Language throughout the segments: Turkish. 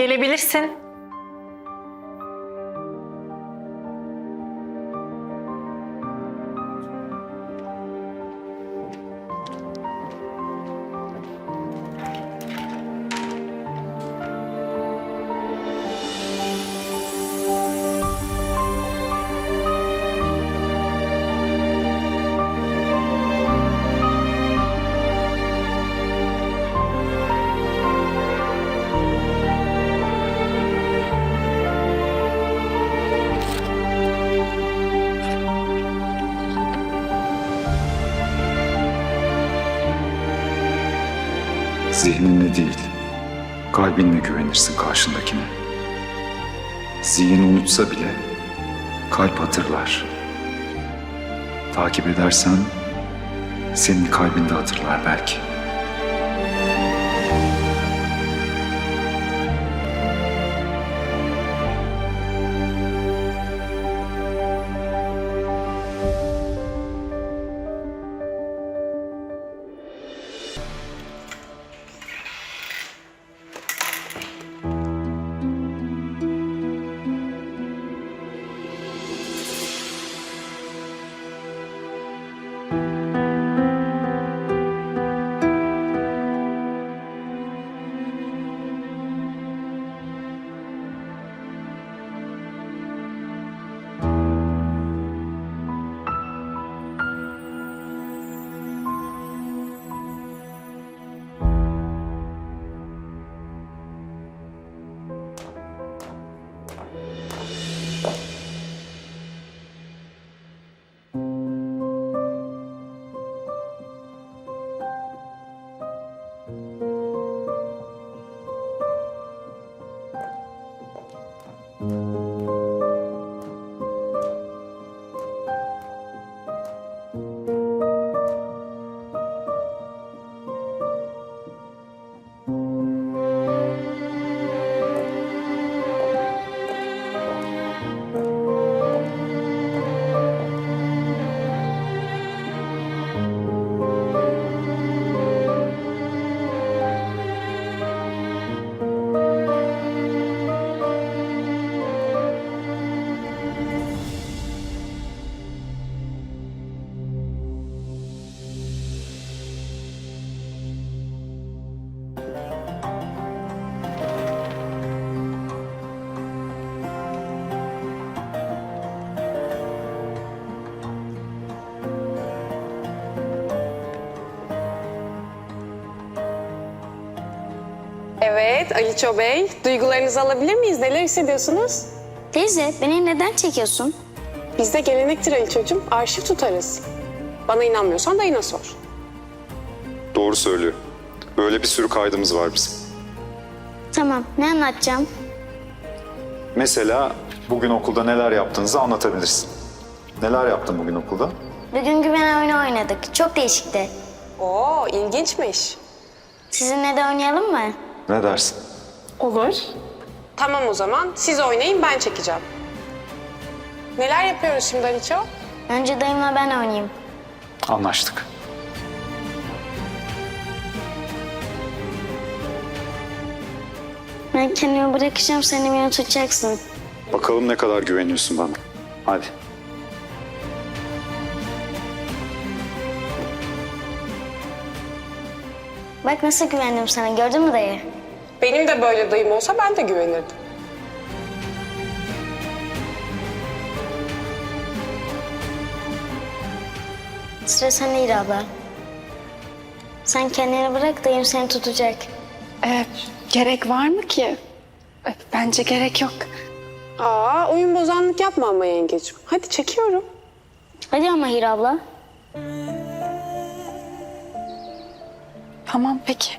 Gelebilirsin. Zihninle değil, kalbinle güvenirsin karşındakine. Zihin unutsa bile kalp hatırlar. Takip edersen senin kalbinde hatırlar belki. Evet Aliço Bey, duygularınızı alabilir miyiz? Neler hissediyorsunuz? Teyze beni neden çekiyorsun? Bizde gelenektir Aliço'cum, arşiv tutarız. Bana inanmıyorsan dayına sor. Doğru söylüyor. Böyle bir sürü kaydımız var bizim. Tamam ne anlatacağım? Mesela bugün okulda neler yaptığınızı anlatabilirsin. Neler yaptın bugün okulda? Bugün güven oyunu oynadık. Çok değişikti. Oo, ilginçmiş. Sizinle de oynayalım mı? Ne dersin? Olur. Tamam o zaman, siz oynayın, ben çekeceğim. Neler yapıyoruz şimdi Aliço? Önce dayımla ben oynayayım. Anlaştık. Ben kendimi bırakacağım sen beni tutacaksın. Bakalım ne kadar güveniyorsun bana. Hadi. Bak nasıl güvendim sana gördün mü dayı? Benim de böyle dayım olsa ben de güvenirdim. Sıra sende İra abla. Sen kendini bırak dayım seni tutacak. Ee, gerek var mı ki? Ee, Bence gerek yok. Aa, oyun bozanlık yapma ama yengecim. Hadi çekiyorum. Hadi ama Hira abla. Tamam peki.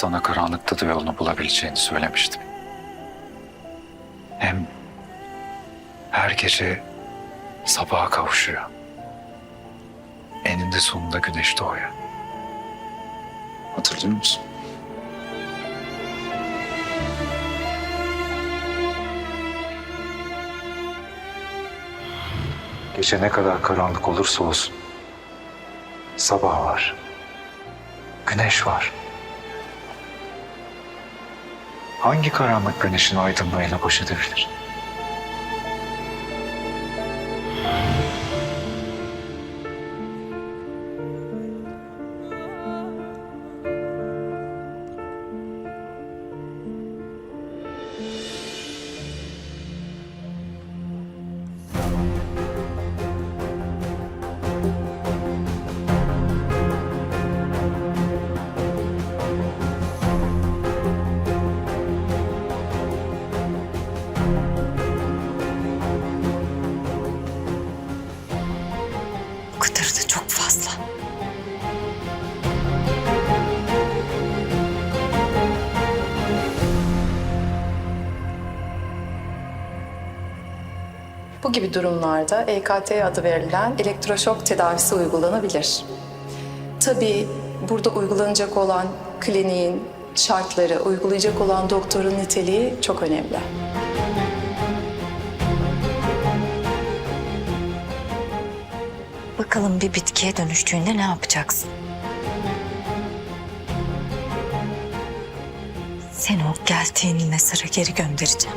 Sana karanlıkta da yolunu bulabileceğini söylemiştim. Hem her gece sabaha kavuşuyor. Eninde sonunda güneş doğuyor. Hatırlıyor musun? Gece ne kadar karanlık olursa olsun sabah var. Güneş var. Hangi karanlık güneşin aydınlığıyla baş edebilir? Bu gibi durumlarda EKT adı verilen elektroşok tedavisi uygulanabilir. Tabii burada uygulanacak olan kliniğin şartları, uygulayacak olan doktorun niteliği çok önemli. Bakalım bir bitkiye dönüştüğünde ne yapacaksın? Seni o geldiğin mezara geri göndereceğim.